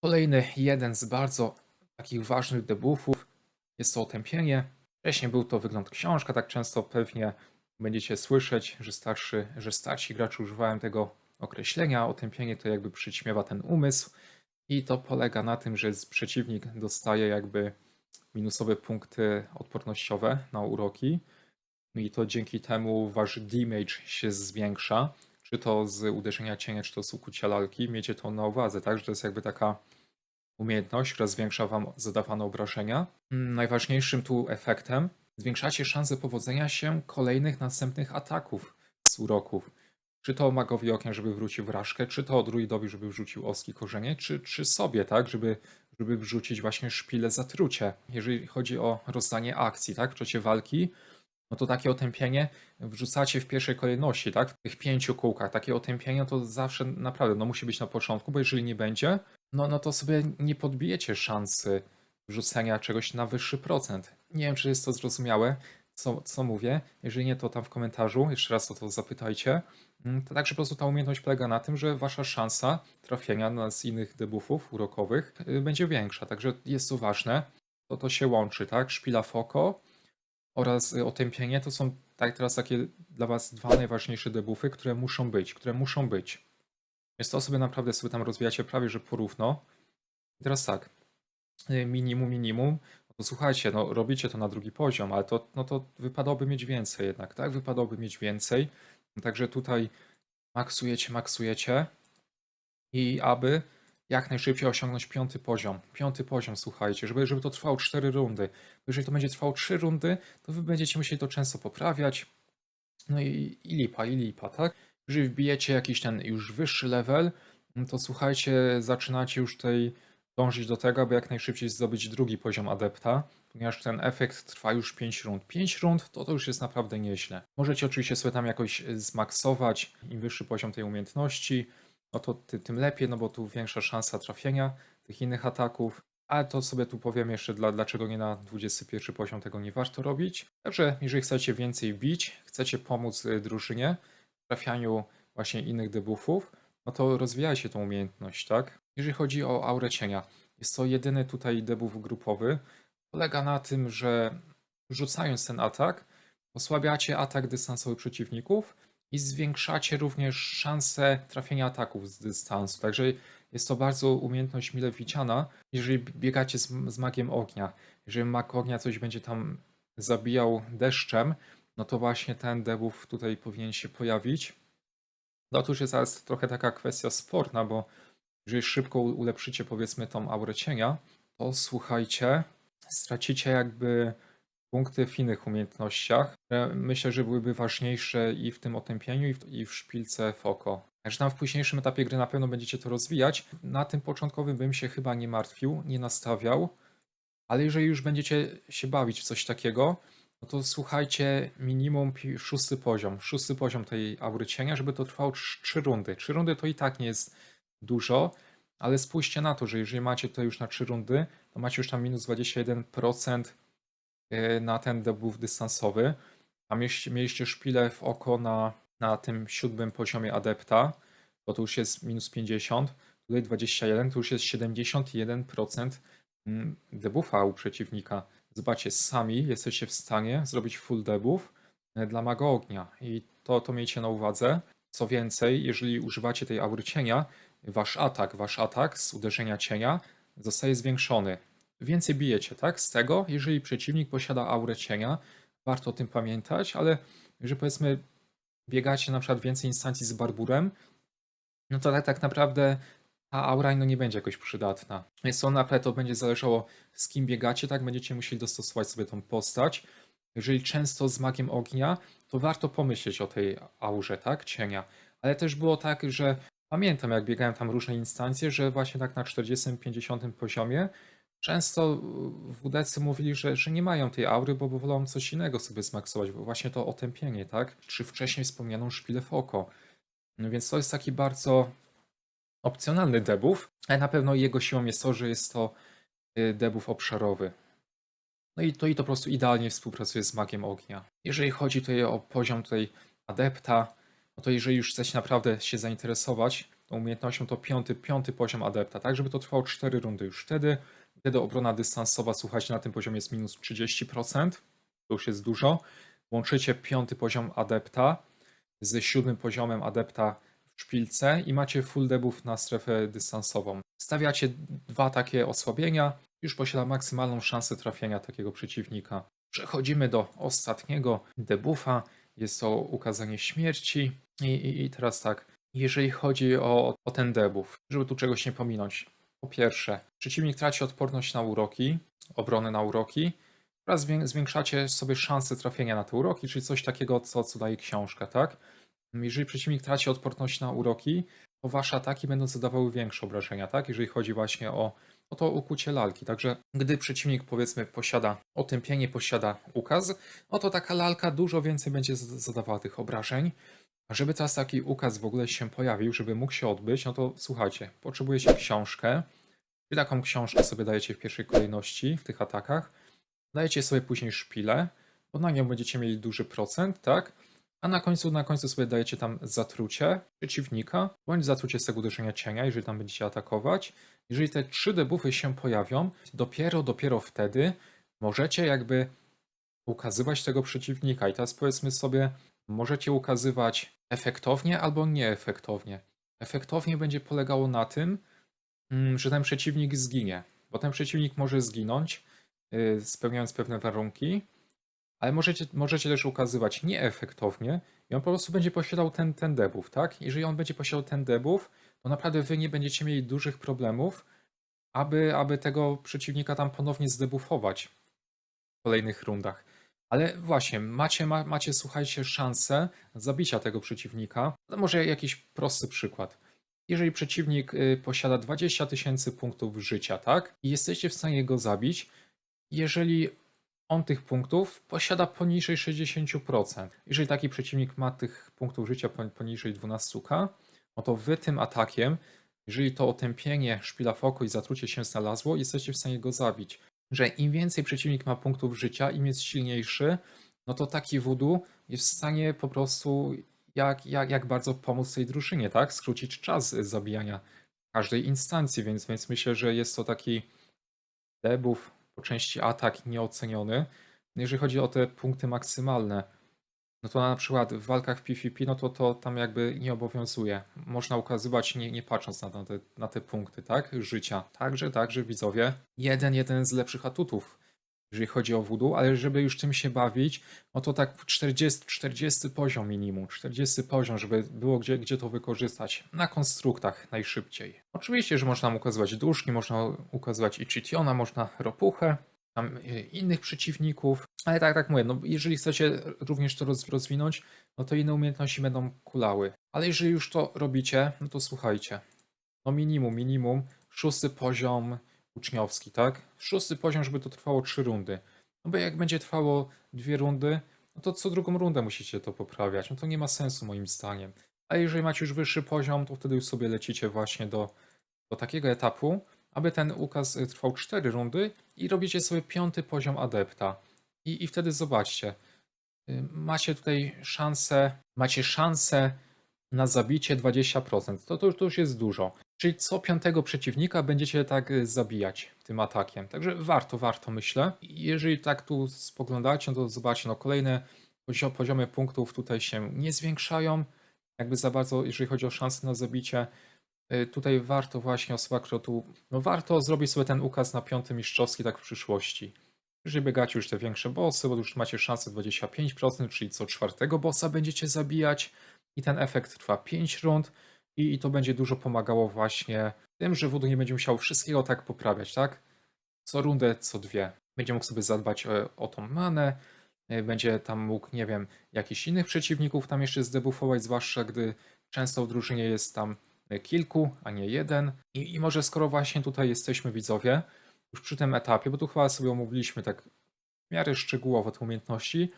Kolejny jeden z bardzo takich ważnych debuffów jest to otępienie. Wcześniej był to wygląd książka, tak często pewnie będziecie słyszeć, że, starszy, że starsi gracze używają tego określenia. Otępienie to jakby przyćmiewa ten umysł i to polega na tym, że przeciwnik dostaje jakby minusowe punkty odpornościowe na uroki i to dzięki temu wasz damage się zwiększa, czy to z uderzenia cienia, czy to z ukucia lalki. Miejcie to na uwadze, tak, że to jest jakby taka umiejętność, która zwiększa wam zadawane obrażenia. Mm, Najważniejszym tu efektem zwiększacie szanse powodzenia się kolejnych następnych ataków z uroków. Czy to magowi okien, żeby wrócił wrażkę, czy to druidowi, żeby wrzucił oski korzenie, czy, czy sobie, tak, żeby, żeby wrzucić właśnie szpilę zatrucie. Jeżeli chodzi o rozdanie akcji, tak, w czasie walki, no to takie otępienie wrzucacie w pierwszej kolejności, tak? W tych pięciu kółkach. Takie otępienie to zawsze naprawdę no, musi być na początku, bo jeżeli nie będzie, no, no to sobie nie podbijecie szansy wrzucenia czegoś na wyższy procent. Nie wiem, czy jest to zrozumiałe, co, co mówię. Jeżeli nie, to tam w komentarzu, jeszcze raz o to zapytajcie. Mm, To także po prostu ta umiejętność polega na tym, że wasza szansa trafienia na z innych debuffów urokowych y, będzie większa. Także jest to ważne. To to się łączy, tak? Szpila Foko oraz y, otępienie to są tak teraz takie dla was dwa najważniejsze debuffy, które muszą być, które muszą być. Więc to sobie naprawdę sobie tam rozwijacie prawie, że porówno. I teraz tak, y, minimum, minimum, no to słuchajcie, no robicie to na drugi poziom, ale to, no to wypadałoby mieć więcej jednak, tak? Wypadałoby mieć więcej. Także tutaj maksujecie, maksujecie i aby jak najszybciej osiągnąć piąty poziom. Piąty poziom, słuchajcie, żeby, żeby to trwało 4 rundy. Jeżeli to będzie trwało 3 rundy, to wy będziecie musieli to często poprawiać. No i, i lipa, i lipa, tak? Jeżeli wbijecie jakiś ten już wyższy level, no to słuchajcie, zaczynacie już tutaj dążyć do tego, aby jak najszybciej zdobyć drugi poziom adepta, ponieważ ten efekt trwa już 5 rund. 5 rund to, to już jest naprawdę nieźle. Możecie oczywiście sobie tam jakoś zmaksować, im wyższy poziom tej umiejętności, no to ty, tym lepiej, no bo tu większa szansa trafienia tych innych ataków. Ale to sobie tu powiem jeszcze, dla, dlaczego nie na 21 poziom tego nie warto robić. Także jeżeli chcecie więcej bić, chcecie pomóc y, drużynie w trafianiu właśnie innych debuffów, no to rozwijajcie tą umiejętność, tak? Jeżeli chodzi o aurę cienia, jest to jedyny tutaj debuff grupowy. Polega na tym, że rzucając ten atak, osłabiacie atak dystansowy przeciwników i zwiększacie również szanse trafienia ataków z dystansu. Także jest to bardzo umiejętność mile widziana, jeżeli biegacie z, z magiem ognia. Jeżeli mag ognia coś będzie tam zabijał deszczem, no to właśnie ten debuff tutaj powinien się pojawić. No to już jest zaraz trochę taka kwestia sporna, bo jeżeli szybko ulepszycie powiedzmy tą aurę cienia, to słuchajcie, stracicie jakby punkty w innych umiejętnościach, które myślę, że byłyby ważniejsze i w tym otępieniu, i w, i w szpilce Foko. Także tam w późniejszym etapie gry na pewno będziecie to rozwijać. Na tym początkowym bym się chyba nie martwił, nie nastawiał, ale jeżeli już będziecie się bawić w coś takiego, no to słuchajcie, minimum szósty poziom, szósty poziom tej aury cienia, żeby to trwało trz- trzy rundy. Trzy rundy to i tak nie jest dużo, ale spójrzcie na to, że jeżeli macie to już na trzy rundy, to macie już tam minus 21% y, na ten debuff dystansowy. A mieliście, szpilę w oko na, na tym siódmym poziomie adepta, bo to już jest minus 50, tutaj 21, to już jest 71% mm, debuffa u przeciwnika. Zobaczcie, sami jesteście w stanie zrobić full debuff e, dla maga ognia i to, to miejcie na uwadze. Co więcej, jeżeli używacie tej aury cienia, wasz atak, wasz atak z uderzenia cienia zostaje zwiększony. Więcej bijecie, tak? Z tego, jeżeli przeciwnik posiada aurę cienia, warto o tym pamiętać, ale jeżeli powiedzmy biegacie na przykład więcej instancji z barburem, no to tak, tak naprawdę ta aura no nie będzie jakoś przydatna. Więc to naprawdę to będzie zależało z kim biegacie, tak? Będziecie musieli dostosować sobie tą postać. Jeżeli często z magiem ognia, to warto pomyśleć o tej aurze, tak? Cienia. Ale też było tak, że pamiętam jak biegałem tam różne instancje, że właśnie tak na 40-50 poziomie często w WDC mówili, że, że nie mają tej aury, bo wolą coś innego sobie zmaksować, bo właśnie to otępienie, tak? Czy wcześniej wspomnianą szpilę w oko. No więc to jest taki bardzo opcjonalny debuff, ale na pewno jego siłą jest to, że jest to y, debuff obszarowy. No i to i to po prostu idealnie współpracuje z magiem ognia. Jeżeli chodzi tutaj o poziom tutaj adepta, no to jeżeli już chcecie naprawdę się zainteresować tą umiejętnością to piąty, piąty poziom adepta, tak? Żeby to trwało 4 rundy już wtedy. Wtedy obrona dystansowa, słuchajcie, na tym poziomie jest minus 30%. To już jest dużo. Łączycie piąty poziom adepta z siódmym poziomem adepta w szpilce i macie full debuff na strefę dystansową. Stawiacie dwa takie osłabienia, już posiada maksymalną szansę trafienia takiego przeciwnika. Przechodzimy do ostatniego debuffa. Jest to ukazanie śmierci. I, i, i teraz tak, jeżeli chodzi o, o ten debuff, żeby tu czegoś nie pominąć. Po pierwsze, przeciwnik traci odporność na uroki, obronę na uroki, oraz zwię- zwiększacie sobie szanse trafienia na te uroki, czyli coś takiego, co, co daje książka, tak? Jeżeli przeciwnik traci odporność na uroki, to wasze ataki będą zadawały większe obrażenia, tak? Jeżeli chodzi właśnie o, o to ukucie lalki. Także gdy przeciwnik, powiedzmy, posiada otępienie, posiada ukaz, no to taka lalka dużo więcej będzie zadawała tych obrażeń. A żeby teraz taki ukaz w ogóle się pojawił, żeby mógł się odbyć, no to słuchajcie, potrzebujecie książkę. Wy taką książkę sobie dajecie w pierwszej kolejności w tych atakach. Dajecie sobie później szpilę, bo na nią będziecie mieli duży procent, tak? A na końcu, na końcu sobie dajecie tam zatrucie przeciwnika, bądź zatrucie z tego uderzenia cienia, jeżeli tam będziecie atakować. Jeżeli te trzy debuffy się pojawią, dopiero, dopiero wtedy możecie jakby ukazywać tego przeciwnika. I teraz powiedzmy sobie, możecie ukazywać efektownie albo nieefektownie. Efektownie będzie polegało na tym, mm, że ten przeciwnik zginie, bo ten przeciwnik może zginąć, yy, spełniając pewne warunki, ale możecie, możecie też ukazywać nieefektownie i on po prostu będzie posiadał ten, ten debuff, tak? Jeżeli on będzie posiadał ten debuff, to naprawdę wy nie będziecie mieli dużych problemów, aby, aby tego przeciwnika tam ponownie zdebuffować w kolejnych rundach. Ale właśnie, macie, ma, macie, słuchajcie, szansę zabicia tego przeciwnika. No może jakiś prosty przykład. Jeżeli przeciwnik y, posiada 20 tysięcy punktów życia, tak? I jesteście w stanie go zabić, jeżeli on tych punktów posiada poniżej 60%. Jeżeli taki przeciwnik ma tych punktów życia pon- poniżej 12k, no to wy tym atakiem, jeżeli to otępienie szpila w i zatrucie się znalazło, jesteście w stanie go zabić. Że im więcej przeciwnik ma punktów życia, im jest silniejszy, no to taki voodoo jest w stanie po prostu jak, jak, jak bardzo pomóc tej drużynie, tak? Skrócić czas zabijania każdej instancji, więc, więc myślę, że jest to taki debuff po części atak nieoceniony. Jeżeli chodzi o te punkty maksymalne, no to na przykład w walkach PvP, no to to tam jakby nie obowiązuje. Można ukazywać nie, nie patrząc na, na, te, na te punkty, tak? Życia. Także, także widzowie, jeden, jeden z lepszych atutów, jeżeli chodzi o voodoo, ale żeby już tym się bawić, no to tak 40, 40 poziom minimum, 40 poziom, żeby było gdzie, gdzie to wykorzystać. Na konstruktach najszybciej. Oczywiście, że można ukazywać duszki, można ukazywać i Chitiona, można ropuchę, tam y, innych przeciwników, ale tak, tak mówię, no jeżeli chcecie również to roz, rozwinąć, no to inne umiejętności będą kulały. Ale jeżeli już to robicie, no to słuchajcie, no minimum, minimum, szósty poziom uczniowski, tak? Szósty poziom, żeby to trwało trzy rundy. No bo jak będzie trwało dwie rundy, no to co drugą rundę musicie to poprawiać. No to nie ma sensu moim zdaniem. A jeżeli macie już wyższy poziom, to wtedy już sobie lecicie właśnie do, do takiego etapu, aby ten ukaz y, trwał 4 rundy i robicie sobie piąty poziom adepta. I, i wtedy zobaczcie, y, macie tutaj szansę, macie szansę na zabicie 20%. To, to, już- to już jest dużo. Czyli co piątego przeciwnika będziecie tak y, zabijać tym atakiem. Także warto, warto myślę. Jeżeli tak tu spoglądacie, no to zobaczcie, no kolejne pozio- poziomy punktów tutaj się nie zwiększają. Jakby za bardzo, jeżeli chodzi o szanse na zabicie. Y, Tutaj warto właśnie osoba, która tu, no warto zrobić sobie ten ukaz na piąty mistrzowski tak w przyszłości. Jeżeli biegacie już te większe bossy, bo już macie szansę 25%, czyli co czwartego bossa będziecie zabijać i ten efekt trwa 5 rund i, i to będzie dużo pomagało właśnie tym, że Voodoo nie będzie musiał wszystkiego tak poprawiać, tak? Co rundę, co dwie. Będzie mógł sobie zadbać o, o tą manę, y, będzie tam mógł, nie wiem, jakichś innych przeciwników tam jeszcze zdebuffować, zwłaszcza gdy często w drużynie jest tam kilku, a nie jeden. I, I może skoro właśnie tutaj jesteśmy widzowie, już przy tym etapie, bo tu chyba sobie omówiliśmy tak w miarę szczegółowo te umiejętności,